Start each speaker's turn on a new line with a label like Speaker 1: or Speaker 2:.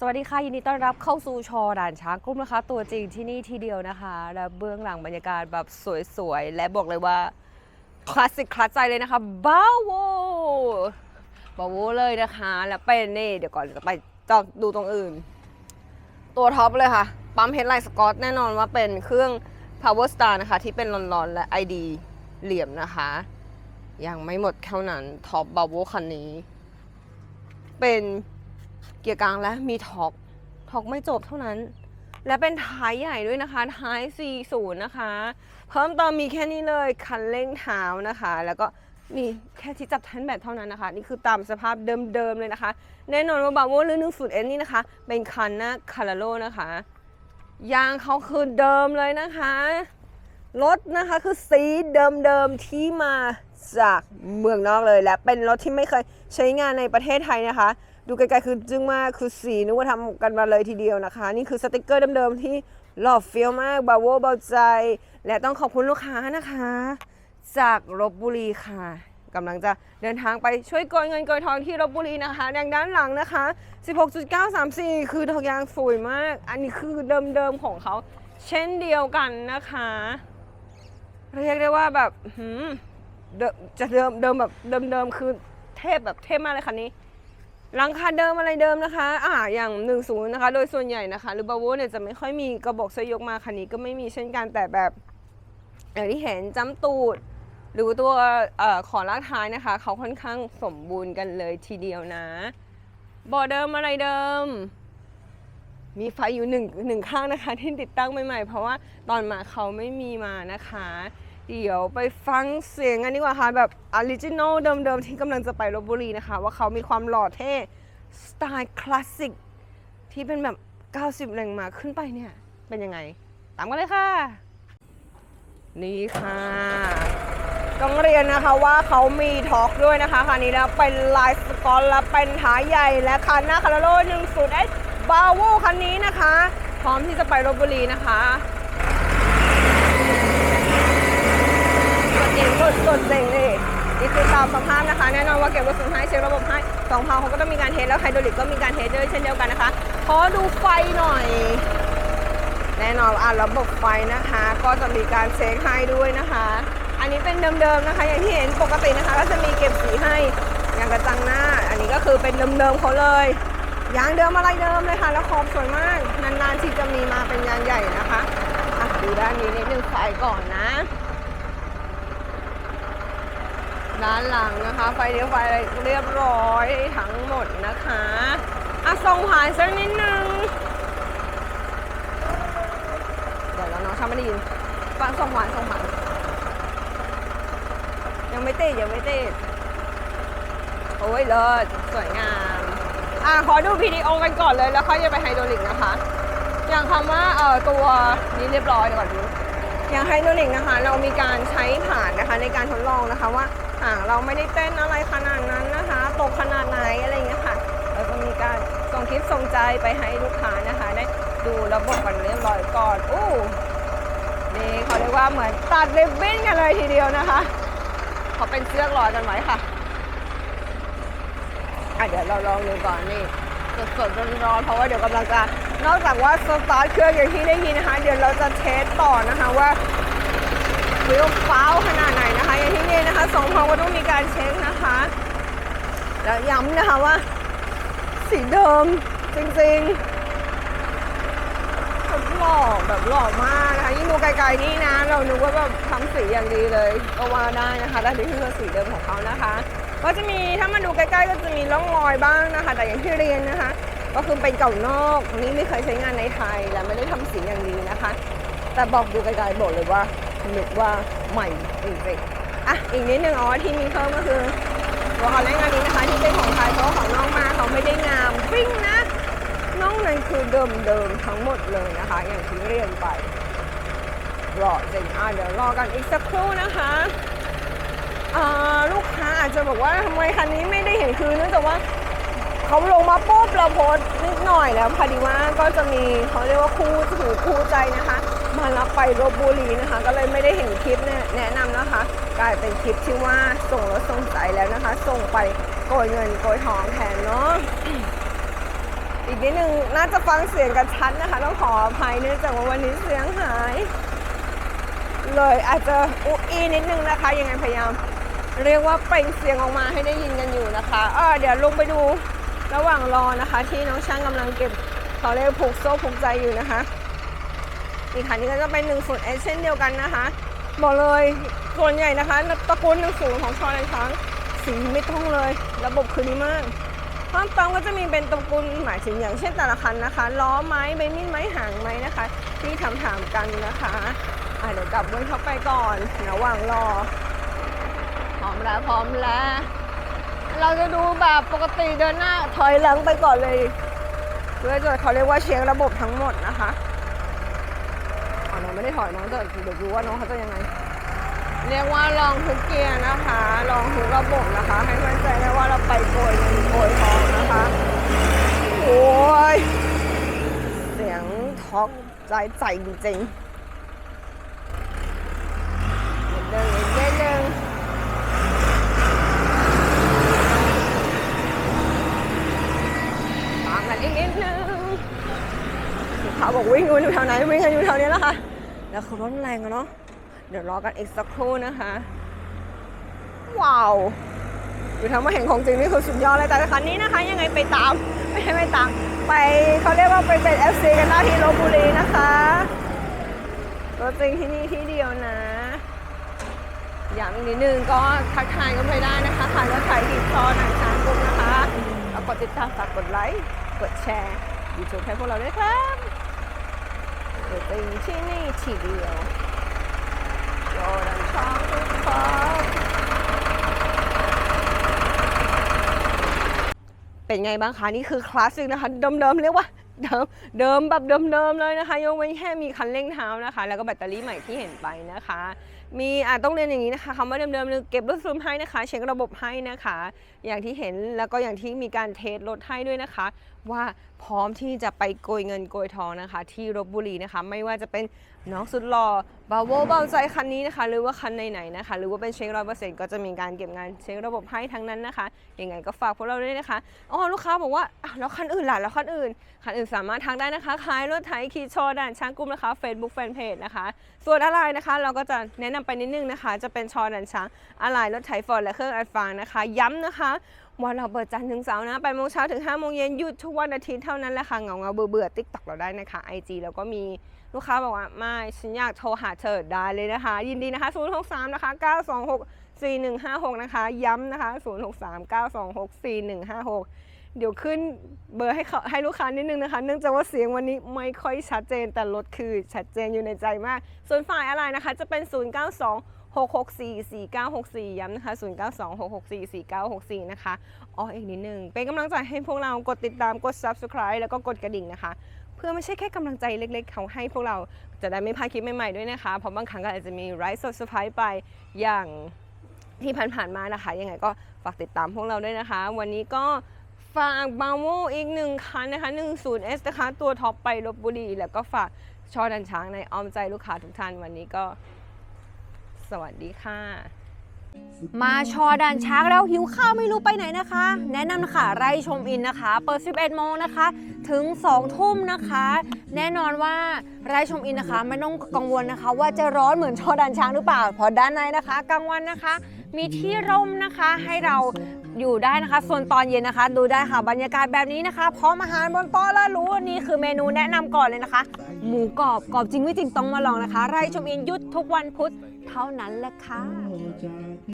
Speaker 1: สวัสดีค่ะ ยินดีต้อนรับเข้าสู่ชอด่านช้างกุ้มนะคะ ตัวจริงที่นี่ทีเดียวนะคะ และเบื้องหลังบรรยากาศแบบสวยๆ และบอกเลยว่า คลาสสิกคลาสใจเลยนะคะบ้าวโวบ้าวโวเลยนะคะ แล้วเป็นนี่เดี๋ยวก่อนจะไปจองดูตรงอื่น ตัวท็อปเลยค่ะ ปั๊มเฮดไลน์สกอตแน่นอนว่าเป็นเครื่อง Power Star นะคะ ที่เป็นลอนๆ และ ID เหลี่ยมนะคะ ยังไม่หมดเท่านั้นท็อปบาโวคันนี้ เป็น เกียร์กลางและมีท็อกท็อกไม่จบเท่านั้น และเป็นท้ายใหญ่ด้วยนะคะ ท้าย 40 นะคะ เพิ่มเติมมีแค่นี้เลยคันเร่งเท้านะคะ แล้วก็มีแค่ที่จับทันแบตเท่านั้นนะคะ นี่คือตามสภาพเดิมๆเลยนะคะ แน่นอนว่าบาโวหรือ1 0 n นี่นะคะ เป็นคันหน้าคาราโลนะคะยางเขาคือเดิมเลยนะคะรถนะคะคือสีเดิมๆที่มาจากเมืองนอกเลยและเป็นรถที่ไม่เคยใช้งานในประเทศไทยนะคะ ดูไกลๆคือจึ้งมากคือสีนึกว่าทำกันมาเลยทีเดียวนะคะ นี่คือสติกเกอร์เดิมๆที่หล่อเฟี้ยวมากบาโวเบาใจ และต้องขอบคุณลูกค้านะคะ จากลบบุรีค่ะกำลังจะเดินทางไปช่วยโกยเงินโกยทองที่ลบบุรีนะคะดังด้านหลังนะคะ 16.934 คือทองยางสวยมาก อันนี้คือเดิมๆของเขาเช่นเดียวกันนะคะ เรียกได้ว่าแบบจะเดิมเดิมแบบเดิมเดิมคือเทพแบบเทพมากเลยคันนี้ หลังคาเดิมอะไรเดิมนะคะอ่าอย่าง1นึ่งนะคะ โดยส่วนใหญ่นะคะหรือบาโวเนี่ยจะไม่ค่อยมีกระบอกเสื้อยกมาคันนี้ก็ไม่มีเช่นกันแต่แบบอย่างที่เห็นจ้ำตูด หรือตัวเออขอลากท้ายนะคะ เขาค่อนข้างสมบูรณ์กันเลยทีเดียวนะบาะเดิมอะไรเดิม มีไฟอยู่หนึ่งหนึ่งข้างนะคะ ที่ติดตั้งใหม่ๆ เพราะว่าตอนมาเขาไม่มีมานะคะ เดี๋ยวไปฟังเสียงกันดีกว่าค่ะ แบบออริจินอลเดิมๆ ที่กำลังจะไปลบบุรีนะคะ ว่าเขามีความหล่อเท่ สไตล์คลาสสิก ที่เป็นแบบ 90แรงมาขึ้นไปเนี่ย เป็นยังไง ตามกันเลยค่ะ นี่ค่ะ ต้องเรียนนะคะว่าเขามีทอร์กด้วยนะคะคันนี้แล้วเป็นลายสกอตและเป็นท้ายใหญ่และคันหน้าคาราโล10 S บาโวคันนี้นะคะ พร้อมที่จะไปลบบุรีนะคะตัว จริงสุดสุดเจ๋งเลยนี่คือตามสภาพนะคะ แน่นอนว่าเก็บรถสูงให้เช็คระบบให้สองพาวเขาก็ต้องมีการเทสแล้วไฮดรอลิกก็มีการเทสด้วยเช่นเดียวกันนะคะ ขอดูไฟหน่อย แน่นอนอะระบบไฟนะคะ ก็จะมีการเช็คให้ด้วยนะคะ อันนี้เป็นเดิมๆนะคะ อย่างที่เห็นปกตินะคะ ก็จะมีเก็บสีให้อย่างกระจังหน้า อันนี้ก็คือเป็นเดิมๆเขาเลยยางเดิมอะไรเดิมเลยค่ะ แล้วขอบสวยมาก นานๆที่จะมีมาเป็นยางใหญ่นะคะอะดูด้านนี้นิดนึงไฟก่อนนะ ด้านหลังนะคะ ไฟเลี้ยวไฟอะไรเรียบร้อยทั้งหมดนะคะอะส่งผ่านสักนิดนึงเดี๋ยวแล้วน้องชาไม่ได้ยินฟังส่งหวานส่งหวานยังไม่ติดยังไม่ติดโอ้ยเลิศสวยงามอะขอดูวิดีโอกันก่อนเลยแล้วค่อยจะไปไฮโดรลิกนะคะ อย่างคำว่าเอ่อตัวนี้เรียบร้อยเดี๋ยวก่อนดูอย่างไฮโดรลิกนะคะ เรามีการใช้ผ่านนะคะในการทดลองนะคะว่า เราไม่ได้เต้นอะไรขนาดนั้นนะคะตกขนาดไหนอะไรอย่างเงี้ยค่ะเราจะมีการส่งคลิปส่งใจไปให้ลูกค้านะคะได้ดูระบบกันเรียบร้อยก่อนอู้นี่เขาเรียกว่าเหมือนตัดริบบิ้นกันเลยทีเดียวนะคะเขาเป็นเสื้อกลอยกันไว้ค่ะอะเดี๋ยวเราลองดูก่อนนี่สดๆร้อนๆเพราะว่าเดี๋ยวกำลังจะนอกจากว่าสตาร์ทเครื่องอย่างที่ได้ยินนะคะ เดี๋ยวเราจะเทสต่อนะคะว่า วิวฟ้าวขนาดไหนนะคะ อย่างที่นี่นะคะสองพองก็ต้องมีการเช็คนะคะ แล้วย้ำนะคะว่า สีเดิมจริงๆแบบหล่อแบบหล่อมากนะคะ ยิ่งดูไกลๆนี่นะ เรานึกว่าแบบทำสีอย่างดีเลยก็ว่าได้นะคะและนี่คือสีเดิมของเขานะคะ ก็จะมีถ้ามาดูใกล้ๆก็จะมีร่องรอยบ้างนะคะ แต่อย่างที่เรียนนะคะ ก็คือเป็นเก่านอกนนี้ไม่เคยใช้งานในไทยและไม่ได้ทำสีอย่างดีนะคะ แต่บอกดูไกลๆบอกเลยว่า หนึกว่าใหม่จริงๆอะอีกนิดนึงอ๋อที่มีเพิ่มก็คือตัวเขาเล่นงานนี้นะคะที่เป็นของไทยเพราะของน้อกมาเขาไม่ได้งามปิ้งนะ น้อกนั้นคือเดิมๆทั้งหมดเลยนะคะ อย่างที่เรียนไปรอจริงอะเดี๋ยวรอกันอีกสักครู่นะคะลูกค้าอาจจะบอกว่าทำไมคันนี้ไม่ได้เห็นคือเนื่องจากว่าเขาลงมาปุ๊บเราโพสนิดหน่อยแล้วพอดีว่าก็จะมีเขาเรียกว่าคู่ถือคู่ใจนะคะ มารับไปลบบุรีนะคะ ก็เลยไม่ได้เห็นคลิปเนี่ยแนะนำนะคะ กลายเป็นคลิปที่ว่าส่งรถส่งใจแล้วนะคะ ส่งไปโกยเงินโกยทองแทนเนาะอีกนิดนึงน่าจะฟังเสียงกันชัดนะคะ ต้องขออภัยเนื่องจากว่าวันนี้เสียงหาย เลยอาจจะอุอีนิดนึงนะคะ ยังไงพยายาม เรียกว่าเปล่งเสียงออกมาให้ได้ยินกันอยู่นะคะเออเดี๋ยวลงไปดูระหว่างรอนะคะ ที่น้องช่างกำลังเก็บเขาเรียกผูกโซ่ผูกใจอยู่นะคะ อีกคันนี้ก็จะเป็น1 0 S เช่นเดียวกันนะคะ บอกเลยส่วนใหญ่นะคะตระกูลหนึ่งศูนย์ของชอเลนช้างสีไม่ต้องเลย ระบบคือดีมากเพิ่มเติมก็จะมีเป็นตระกูลหมายถึงอย่างเช่นแต่ละคันนะคะล้อไม้ใบมีดไม้หางไม้นะคะ ที่ถามถามๆกันนะคะอะเดี๋ยวกลับวนเข้าไปก่อนระหว่างรอพร้อมแล้วพร้อมแล้ว เราจะดูแบบปกติเดินหน้าถอยหลังไปก่อนเลยเพื่อจะเขาเรียกว่าเช็คระบบทั้งหมดนะคะ ไม่ได้ถอยน้องจะเดี๋ยวดูว่าน้องเขาจะยังไง เรียกว่าลองทุกเกียร์นะคะ ลองทุกระบบนะคะ ให้มั่นใจได้ว่าเราไปโกยเงินโกยทองนะคะ โอ้ย เสียงท็อกใจใจจริงๆนินึงอีกนิดนึงตามกันอีกนิดนึงเขาบอกวิ่งอยู่แถวไหนวิ่งกันอยู่แถวนี้แล้วค่ะ แล้วคือรถแรงเนาะเดี๋ยวรอกันอีกสักครู่นะคะ ว้าวอยู่ทางมาเห็นของจริงนี่คือสุดยอดเลยแต่คันนี้นะคะ ยังไงไปตามไม่ใช่ไม่ตามไปเขาเรียกว่าไปเป็น FC กันหน้าที่ลบบุรีนะคะรถจริงที่นี่ที่เดียวนะ อย่างนิดนึงก็ทักทายกันไปได้นะคะผ่านเว็บไซต์ทีซอหนังช้างกุ๊กนะคะแล้วกดติดตามฝากกดไลค์กดแชร์ยูทูบให้พวกเราด้วยครับ เดี๋ยวจริงที่นี่ทีเดียวโยดันช้างกุ๊กครับเป็นไงบ้างคะ นี่คือคลาสสิกนะคะเดิมๆเรียกว่าเดิมเดิมแบบเดิมๆเลยนะคะยกเว้นแค่มีคันเร่งเท้านะคะ แล้วก็แบตเตอรี่ใหม่ที่เห็นไปนะคะ มีอะต้องเรียนอย่างนี้นะคะคำว่าเดิมๆคือเก็บรถซูมให้นะคะ เช็คระบบให้นะคะ อย่างที่เห็นแล้วก็อย่างที่มีการเทสรถให้ด้วยนะคะว่าพร้อมที่จะไปโกยเงินโกยทองนะคะ ที่ลบบุรีนะคะ ไม่ว่าจะเป็นน้องสุดหล่อบาโวเบาใจคันนี้นะคะ หรือว่าคันไหนๆนะคะ หรือว่าเป็นเช็คร้อยเปอร์เซ็นต์ก็จะมีการเก็บงานเช็คระบบให้ทั้งนั้นนะคะยังไงก็ฝากพวกเราด้วยนะคะอ๋อลูกค้าบอกว่าแล้วคันอื่นล่ะแล้วคันอื่นคันอื่นสามารถทักได้นะคะขายรถไถขี่ชอด่านช้างกลุ่มนะคะ Facebook Fanpage นะคะ ส่วนอะไรนะคะ เราก็จะแนะนำไปนิดนึงนะคะ จะเป็นชอด่านช้างอะไรรถไถฟอร์ดและเครื่องอัดฟางนะคะ ย้ำนะคะ วันเราเปิดจันทร์ถึงเสาร์นะ8โมงเช้าถึง5โมงเย็นหยุดทุกวันอาทิตย์เท่านั้นแหละค่ะ เงาเงาเบื่อเบื่อติ๊กต็อกเราได้นะคะ IG แล้วก็มีลูกค้าบอกว่าไม่ฉันอยากโทรหาเธอได้เลยนะคะ ยินดีนะคะ 063 นะคะ 926 4156 นะคะ ย้ำนะคะ 063 926 4156 เดี๋ยวขึ้นเบอร์ให้เขาให้ลูกค้านิดนึงนะคะ เนื่องจากว่าเสียงวันนี้ไม่ค่อยชัดเจนแต่รถคือชัดเจนอยู่ในใจมาก ส่วนฝ่ายอะไรนะคะจะเป็น 092 664-4964 ย้ำนะคะ 092664-4964 นะคะอ๋ออีกนิดนึง เป็นกำลังใจให้พวกเรากดติดตามกด subscribe แล้วก็กดกระดิ่งนะคะ เพื่อไม่ใช่แค่กำลังใจเล็กๆ เขาให้พวกเราจะได้ไม่พลาดคลิปใหม่ๆด้วยนะคะ เพราะบางครั้งก็อาจจะมีไลฟ์สดเซอร์ไพรส์ไปอย่างที่ผ่านๆมานะคะ ยังไงก็ฝากติดตามพวกเราด้วยนะคะ วันนี้ก็ฝากบาโมอีกหนึ่งคันนะคะ 10S นะคะ ตัวท็อปไปลบบุรี แล้วก็ฝากชอดันช้างในออมใจลูกค้าทุกท่านวันนี้ก็ สวัสดีค่ะ มาชอดันช้างแล้วหิวข้าวไม่รู้ไปไหนนะคะ แนะนำค่ะไร่ชมอินนะคะ เปิด 11 โมงนะคะ ถึง 2 ทุ่มนะคะ แน่นอนว่าไร่ชมอินนะคะไม่ต้องกังวลนะคะ ว่าจะร้อนเหมือนชอดันช้างหรือเปล่าเพราะด้านในนะคะกลางวันนะคะ มีที่ร่มนะคะให้เรา อยู่ได้นะคะส่วนตอนเย็นนะคะ ดูได้ค่ะบรรยากาศแบบนี้นะคะพร้อมอาหารบนโต๊ะแล้วรู้นี่คือเมนูแนะนำก่อนเลยนะคะ หมูกรอบกรอบจริงไม่จริงต้องมาลองนะคะไร่ชมอินยุทธทุกวันพุธเท่านั้นแหละค่ะ